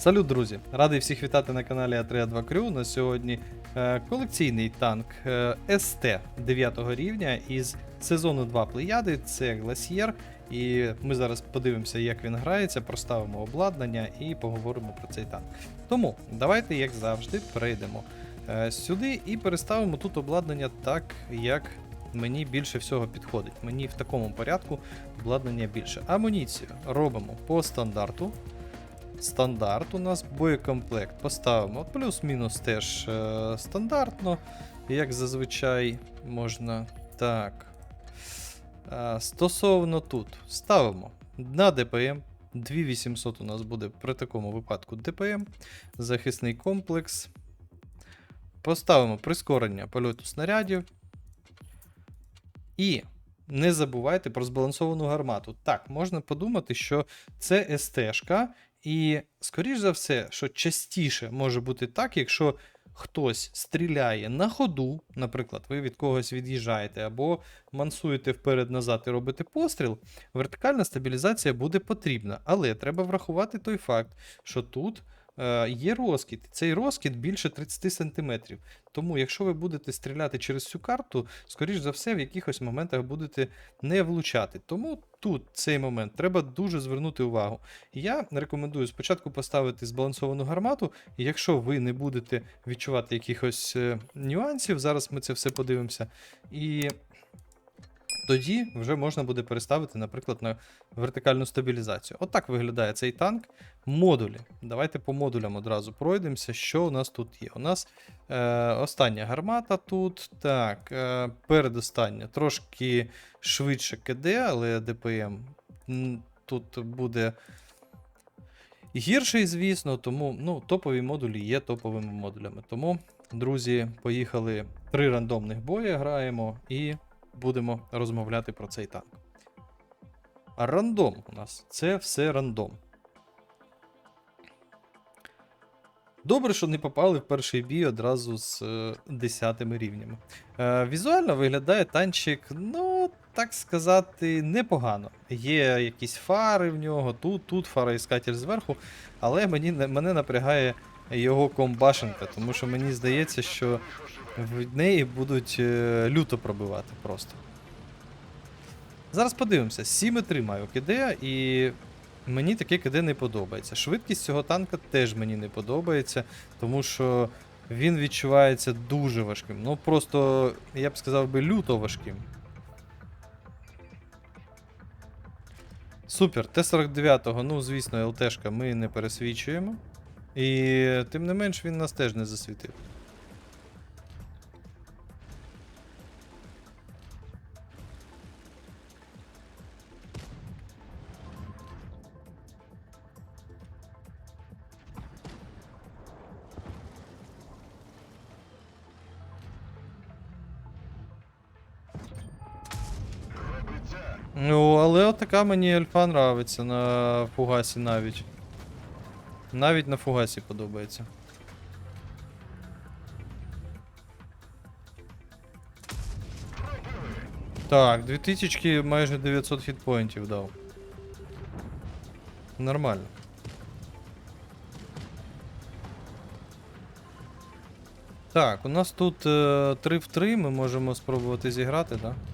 Салют, друзі! Радий всіх вітати на каналі А3А2 Крю. На сьогодні е, колекційний танк е, СТ 9 рівня із сезону 2 Плеяди. Це Гласьєр. І ми зараз подивимося, як він грається, проставимо обладнання і поговоримо про цей танк. Тому давайте, як завжди, перейдемо е, сюди і переставимо тут обладнання так, як мені більше всього підходить. Мені в такому порядку обладнання більше. Амуніцію робимо по стандарту. Стандарт у нас боєкомплект поставимо плюс-мінус теж е, стандартно. Як зазвичай можна. Так. Е, стосовно тут ставимо на ДПМ. 2800 у нас буде при такому випадку ДПМ. Захисний комплекс. Поставимо прискорення польоту снарядів. І не забувайте про збалансовану гармату. Так, можна подумати, що це СТ-шка, і, скоріш за все, що частіше може бути так, якщо хтось стріляє на ходу, наприклад, ви від когось від'їжджаєте, або мансуєте вперед-назад і робите постріл, вертикальна стабілізація буде потрібна. Але треба врахувати той факт, що тут є розкид. Цей розкид більше 30 см. Тому, якщо ви будете стріляти через цю карту, скоріш за все, в якихось моментах будете не влучати. Тому тут цей момент треба дуже звернути увагу. Я рекомендую спочатку поставити збалансовану гармату, і якщо ви не будете відчувати якихось е, нюансів, зараз ми це все подивимося. І тоді вже можна буде переставити, наприклад, на вертикальну стабілізацію. Отак виглядає цей танк. Модулі. Давайте по модулям одразу пройдемося. Що у нас тут є? У нас е, остання гармата тут. Так, е, передостання. Трошки швидше КД, але ДПМ тут буде гірший, звісно, тому ну, топові модулі є топовими модулями. Тому, друзі, поїхали. Три рандомних бої граємо і будемо розмовляти про цей танк. Рандом у нас. Це все рандом. Добре, що не попали в перший бій одразу з е, 10 рівнями. Е, візуально виглядає танчик, ну, так сказати, непогано. Є якісь фари в нього, тут, тут фароіскатель зверху, але мені, мене напрягає його комбашенка, тому що мені здається, що в неї будуть е, люто пробивати просто. Зараз подивимося. 7,3 маю КД, і мені таке КД не подобається. Швидкість цього танка теж мені не подобається, тому що він відчувається дуже важким. Ну просто, я б сказав би, люто важким. Супер, Т-49, ну, звісно, ЛТшка ми не пересвічуємо. І тим не менш він нас теж не засвітив. Ну, але така мені альфа нравиться на фугасі навіть. Навіть на фугасі подобається. Так, 2000 майже 900 хітпоінтів дав. Нормально. Так, у нас тут е, 3 в 3, ми можемо спробувати зіграти, так? Да?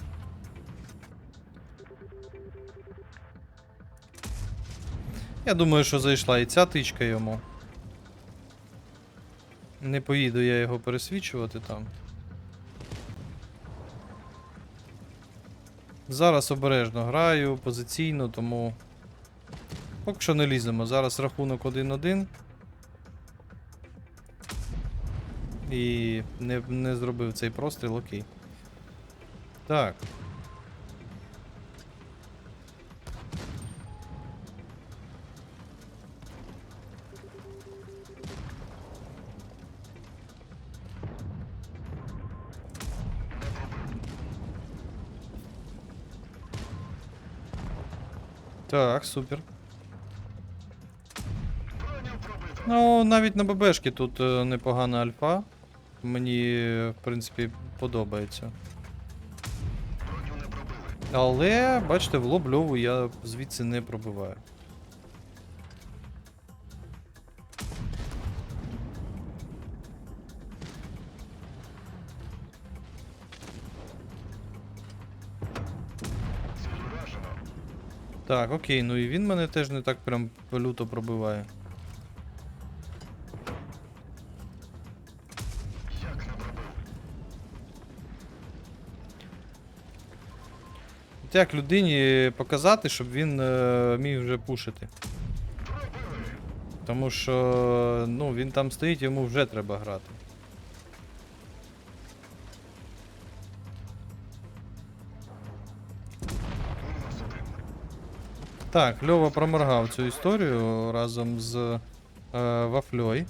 Я думаю, що зайшла і ця тичка йому. Не поїду я його пересвічувати там. Зараз обережно граю, позиційно, тому. Поки що не ліземо. Зараз рахунок 1-1. І не, не зробив цей простріл, окей. Так. Так, супер. Ну, навіть на ББшки тут е, непогана альфа. Мені, в принципі, подобається. Але, бачите, в лоб льову я звідси не пробиваю. Так, окей, ну і він мене теж не так прям люто пробиває. Як людині показати, щоб він е, міг вже пушити. Тому що ну, він там стоїть, йому вже треба грати. Так, Льова проморгав цю історію разом з е, Вафльой.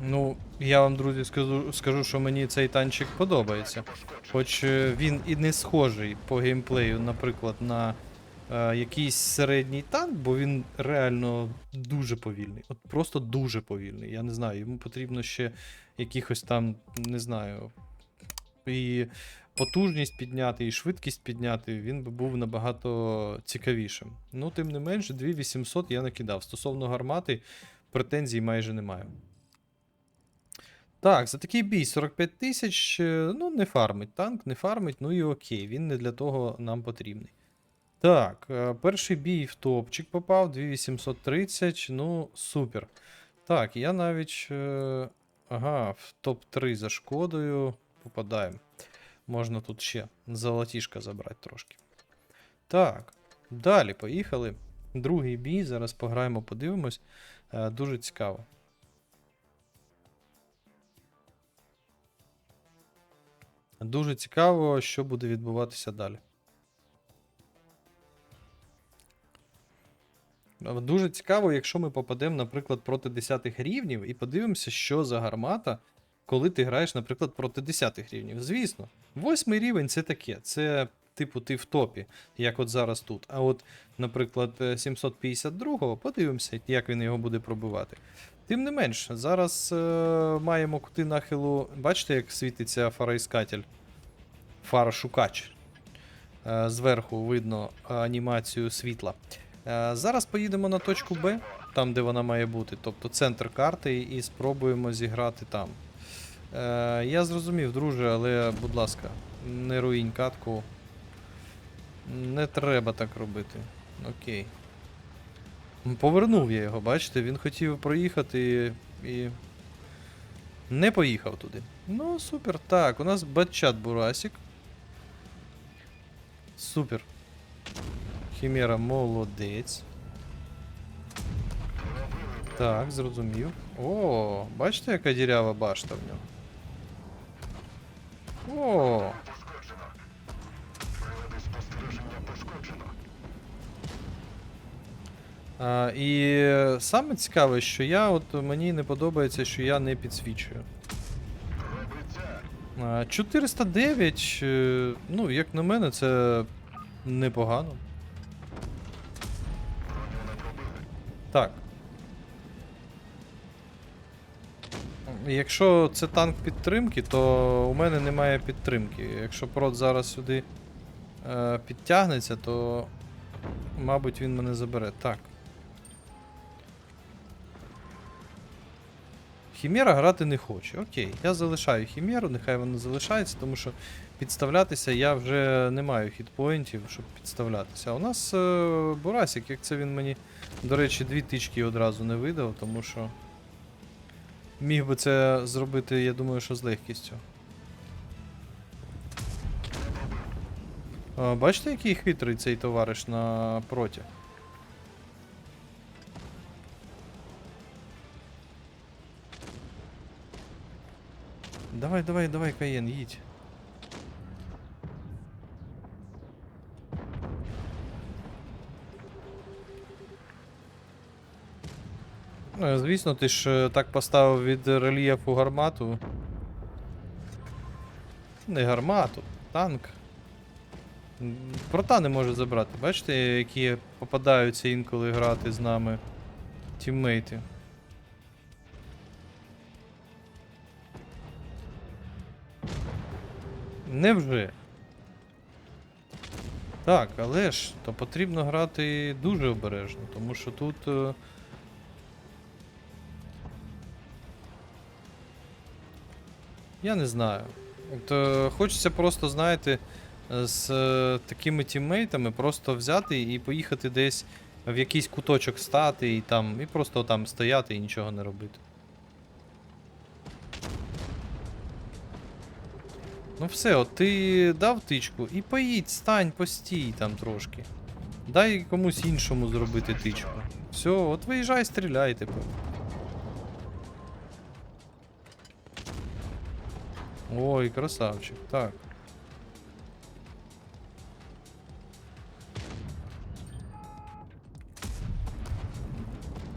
Ну, я вам, друзі, скажу, скажу, що мені цей танчик подобається. Хоч е, він і не схожий по геймплею, наприклад, на е, якийсь середній танк, бо він реально дуже повільний. От просто дуже повільний. Я не знаю, йому потрібно ще якихось там, не знаю, і потужність підняти, і швидкість підняти, він би був набагато цікавішим. Ну, тим не менше, 2800 я накидав. Стосовно гармати, претензій майже не маю. Так, за такий бій 45 тисяч, е, ну, не фармить танк, не фармить, ну і окей, він не для того нам потрібний. Так, е, перший бій в топчик попав, 2830, ну, супер. Так, я навіть. е, Ага, в топ-3 за шкодою попадаємо. Можна тут ще золотішка забрати трошки. Так, далі поїхали. Другий бій, зараз пограємо, подивимось. Е, Дуже цікаво. Дуже цікаво, що буде відбуватися далі. Е, Дуже цікаво, якщо ми попадемо, наприклад, проти 10 рівнів і подивимося, що за гармата, коли ти граєш, наприклад, проти 10 рівнів. Звісно, восьмий рівень це таке. Це, типу, ти в топі, як от зараз тут. А от, наприклад, е, 752-го, подивимося, як він його буде пробивати. Тим не менш, зараз е, маємо кути нахилу. Бачите, як світиться фараіскатель? Фара-шукач. Е, зверху видно анімацію світла. Е, Зараз поїдемо на точку Б, там де вона має бути, тобто центр карти, і спробуємо зіграти там. Е, Я зрозумів, друже, але, будь ласка, не руїнь катку. Не треба так робити. Окей. Повернув я його, бачите, він хотів проїхати і. Не поїхав туди. Ну, супер. Так, у нас батчат Бурасік. Супер. Хімера молодець. Так, зрозумів. О, бачите, яка дірява башта в нього. О! А, і саме цікаве, що я, от мені не подобається, що я не підсвічую. 409, е, ну, як на мене, це непогано. Так. Якщо це танк підтримки, то у мене немає підтримки. Якщо прот зараз сюди е, підтягнеться, то мабуть він мене забере. Так. Хімера грати не хоче. Окей, я залишаю хімеру, нехай вона залишається, тому що підставлятися я вже не маю хітпоінтів, щоб підставлятися. А у нас е, Бурасик, як це він мені, до речі, дві тички одразу не видав, тому що. Міг би це зробити, я думаю, що з легкістю. А, бачите, який хитрий цей товариш на проті? Давай, давай, давай, Каєн, їдь. Звісно, ти ж е, так поставив від рельєфу гармату. Не гармату, танк. Прота не може забрати. Бачите, які попадаються інколи грати з нами тіммейти. Невже? Так, але ж то потрібно грати дуже обережно, тому що тут. Я не знаю. От, е, хочеться просто, знаєте, з е, такими тіммейтами просто взяти і поїхати десь в якийсь куточок стати і там, і просто там стояти і нічого не робити. Ну все, от ти дав тичку і поїдь, стань, постій там трошки. Дай комусь іншому зробити тичку. Все, от виїжджай, стріляй тепер. Ой, красавчик. Так.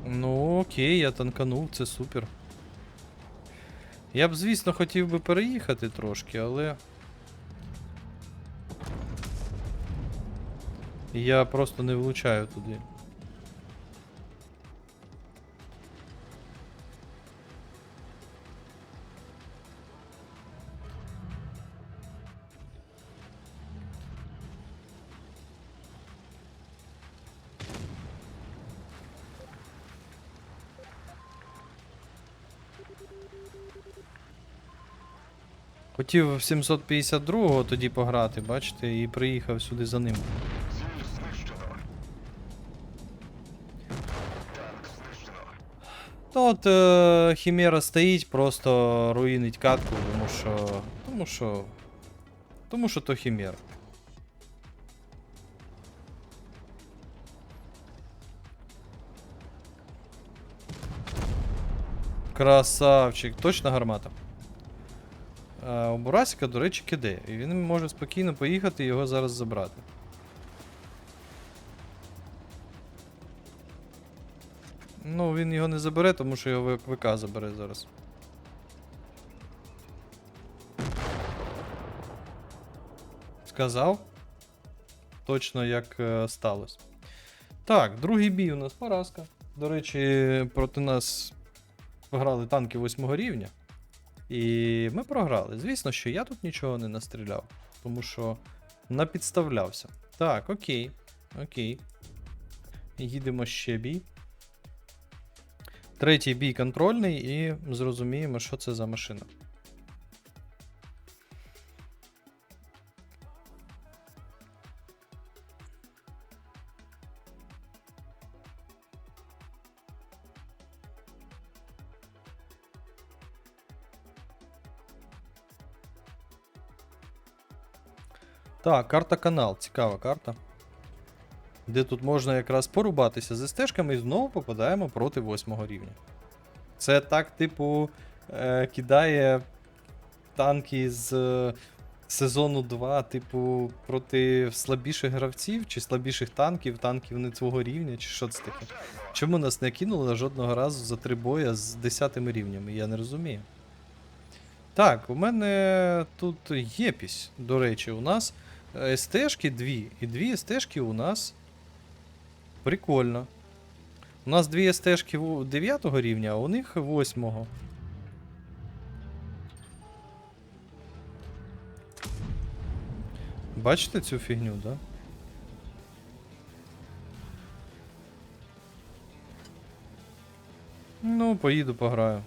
Ну, окей, я танканув, це супер. Я б, звісно, хотів би переїхати трошки, але. Я просто не влучаю туди. Хотів 752-го тоді пограти, бачите, і приїхав сюди за ним. Та от е, Хімера стоїть, просто руїнить катку, тому що. Тому що. Тому що то Хімера. Красавчик, точно гармата. А, у Бурасика, до речі, киде. І він може спокійно поїхати і його зараз забрати. Ну, він його не забере, тому що його ВК забере зараз. Сказав. Точно як е, сталося. Так, другий бій у нас поразка. До речі, проти нас грали танки 8 рівня. І ми програли. Звісно, що я тут нічого не настріляв, тому що напідставлявся. Так, окей. Окей. Їдемо ще бій. Третій бій контрольний і зрозуміємо, що це за машина. Так, карта канал, цікава карта. Де тут можна якраз порубатися з стежками і знову попадаємо проти восьмого рівня. Це так, типу, е, кидає танки з е, сезону 2, типу, проти слабіших гравців чи слабіших танків, танків не свого рівня, чи що це таке. Чому нас не кинули жодного разу за три боя з 10 рівнями? Я не розумію. Так, у мене тут єпісь, до речі, у нас СТшки дві. І дві СТшки у нас. Прикольно. У нас дві СТшки 9 рівня, а у них 8. Бачите цю фігню, да? Ну, поїду пограю.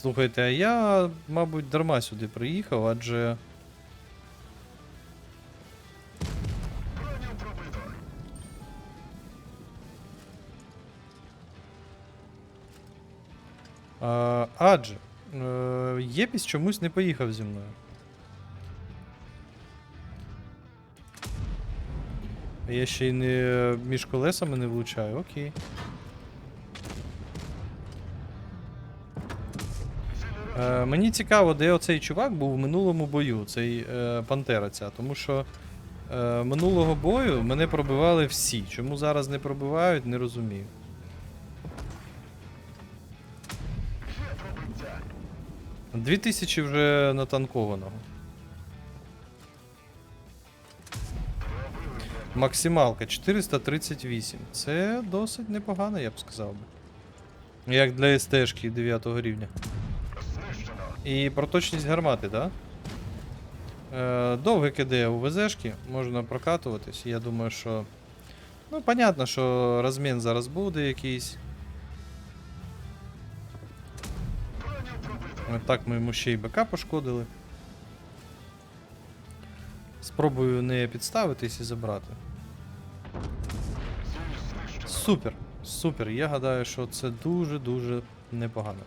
Слухайте, а я, мабуть, дарма сюди приїхав, адже. А, адже. Е, Єпіс чомусь не поїхав зі мною. Я ще й не між колесами не влучаю, окей. Е, мені цікаво, де оцей чувак був в минулому бою, цей е, пантера тому що е, минулого бою мене пробивали всі. Чому зараз не пробивають, не розумію. Дві тисячі вже натанкованого. Максималка 438. Це досить непогано, я б сказав. Як для СТшки 9 рівня. І проточність гармати, так? Да? Е, довге киде у ВЗшки, можна прокатуватись. Я думаю, що. Ну, понятно, що розмін зараз буде якийсь. Так ми йому ще й БК пошкодили. Спробую не підставитись і забрати. Супер, супер. Я гадаю, що це дуже-дуже непогано.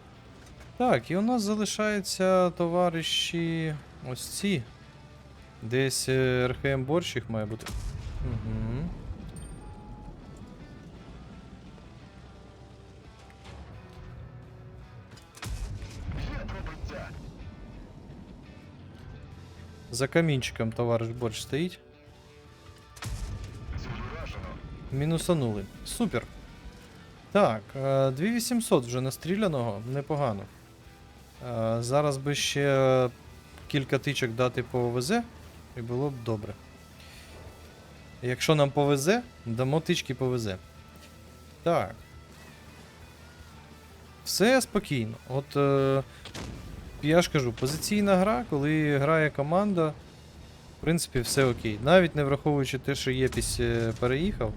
Так, і у нас залишаються товариші ось ці. Десь е, РХМ борщ їх має бути. Угу. За камінчиком товариш борщ стоїть. Мінусанули. Супер. Так, е, 2800 вже настріляного, непогано. Е, Зараз би ще кілька тичок дати по ОВЗ, і було б добре. Якщо нам повезе, дамо тички повезе. Так. Все спокійно. От е, я ж кажу, позиційна гра, коли грає команда, в принципі, все окей. Навіть не враховуючи те, що Єпісь е, переїхав.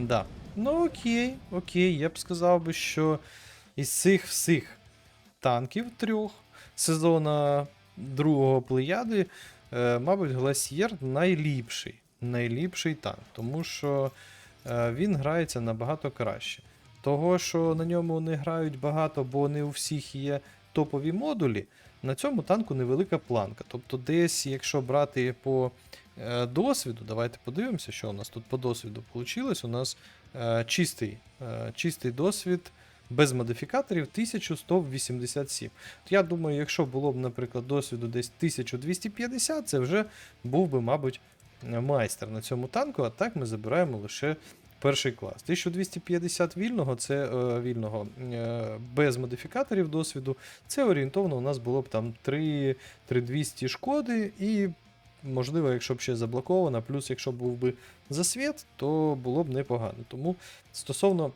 Да. Ну окей, окей. Я б сказав би, що із цих всіх танків трьох сезона другого плеяди, е, мабуть, Гласьєр найліпший. Найліпший танк, тому що е, він грається набагато краще. Того, що на ньому не грають багато, бо не у всіх є топові модулі, на цьому танку невелика планка. Тобто, десь, якщо брати по е, досвіду, давайте подивимося, що у нас тут по досвіду вийшло. У нас чистий, чистий досвід без модифікаторів 1187. От Я думаю, якщо було б, наприклад, досвіду десь 1250, це вже був би, мабуть, майстер на цьому танку, а так ми забираємо лише перший клас. 1250 вільного, це е, вільного е, без модифікаторів досвіду. Це орієнтовно у нас було б там 3, 3200 шкоди, і, можливо, якщо б ще заблоковано, плюс якщо був би засвіт, то було б непогано. Тому стосовно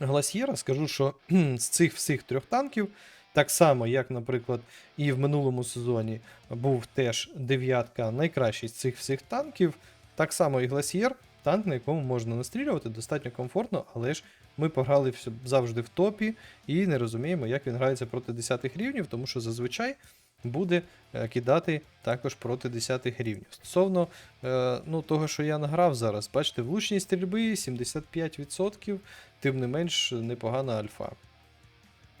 Гласьєра, скажу, що з цих всіх трьох танків, так само, як, наприклад, і в минулому сезоні був теж дев'ятка найкращий з цих всіх танків, так само і Гласьєр, танк, на якому можна настрілювати достатньо комфортно, але ж ми пограли завжди в топі і не розуміємо, як він грається проти 10 рівнів, тому що зазвичай буде е, кидати також проти 10 рівнів. Стосовно е, ну, того, що я награв зараз, бачите, влучність стрільби 75%, тим не менш непогана альфа.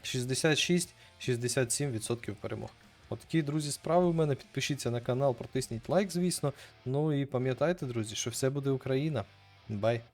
66-67% перемог. От такі, друзі, справи у мене. Підпишіться на канал, протисніть лайк, звісно. Ну і пам'ятайте, друзі, що все буде Україна. Бай!